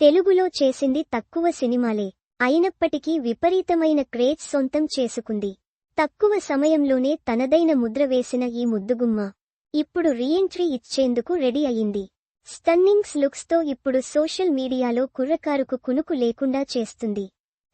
తెలుగులో చేసింది తక్కువ సినిమాలే. అయినప్పటికీ విపరీతమైన క్రేజ్ సొంతం చేసుకుంది. తక్కువ సమయంలోనే తనదైన ముద్ర వేసిన ఈ ముద్దుగుమ్మ ఇప్పుడు రీఎంట్రీ ఇచ్చేందుకు రెడీ అయింది. స్టన్నింగ్స్ లుక్స్తో ఇప్పుడు సోషల్ మీడియాలో కుర్రకారుకు కునుకు లేకుండా చేస్తుంది.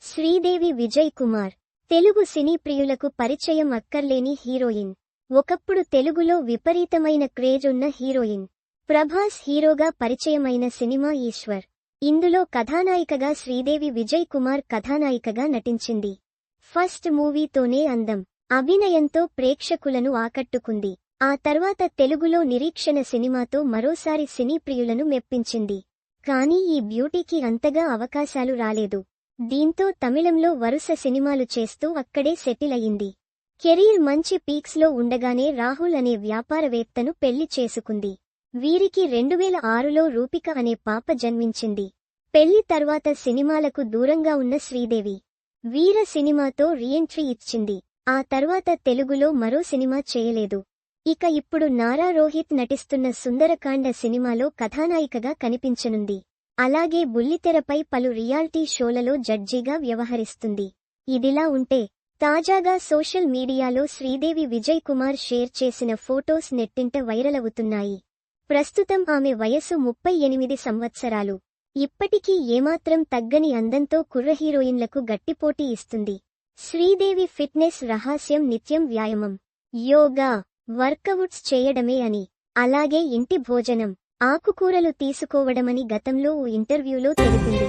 శ్రీదేవి విజయ్ కుమార్ తెలుగు సినీ ప్రియులకు పరిచయం అక్కర్లేని హీరోయిన్. ఒకప్పుడు తెలుగులో విపరీతమైన క్రేజ్ ఉన్న హీరోయిన్. ప్రభాస్ హీరోగా పరిచయమైన సినిమా ఈశ్వర్. ఇందులో కథానాయికగా శ్రీదేవి విజయ్ కుమార్ కథానాయికగా నటించింది. ఫస్ట్ మూవీతోనే అందం. అభినయంతో ప్రేక్షకులను ఆకట్టుకుంది. ఆ తర్వాత తెలుగులో నిరీక్షణ సినిమాతో మరోసారి సినీ ప్రియులను మెప్పించింది. కానీ ఈ బ్యూటీకి అంతగా అవకాశాలు రాలేదు. దీంతో తమిళంలో వరుస సినిమాలు చేస్తూ అక్కడే సెటిల్ అయింది. కెరీర్ మంచి పీక్స్లో ఉండగానే రాహుల్ అనే వ్యాపారవేత్తను పెళ్ళి చేసుకుంది. వీరికి రెండువేల ఆరులో రూపిక అనే పాప జన్మించింది. పెళ్ళి తర్వాత సినిమాలకు దూరంగా ఉన్న శ్రీదేవి. వీర సినిమాతో రీఎంట్రీ ఇచ్చింది. ఆ తర్వాత తెలుగులో మరో సినిమా చేయలేదు. ఇక ఇప్పుడు నారా రోహిత్ నటిస్తున్న సుందరకాండ సినిమాలో కథానాయికగా కనిపించనుంది. అలాగే బుల్లితెరపై పలు రియాల్టీ షోలలో జడ్జిగా వ్యవహరిస్తుంది. ఇదిలా ఉంటే తాజాగా సోషల్ మీడియాలో శ్రీదేవి విజయ్ కుమార్ షేర్ చేసిన ఫోటోస్ నెట్టింట వైరల్ అవుతున్నాయి ప్రస్తుతం ఆమె వయసు ముప్పై ఎనిమిది సంవత్సరాలు. ఇప్పటికీ ఏమాత్రం తగ్గని అందంతో కుర్ర హీరోయిన్లకు గట్టిపోటీ ఇస్తుంది. శ్రీదేవి ఫిట్నెస్ రహస్యం నిత్యం వ్యాయామం. యోగా వర్కవుట్స్ చేయడమే అని. అలాగే ఇంటి భోజనం. ఆకుకూరలు తీసుకోవడమని గతంలో ఓ ఇంటర్వ్యూలో తెలిపింది.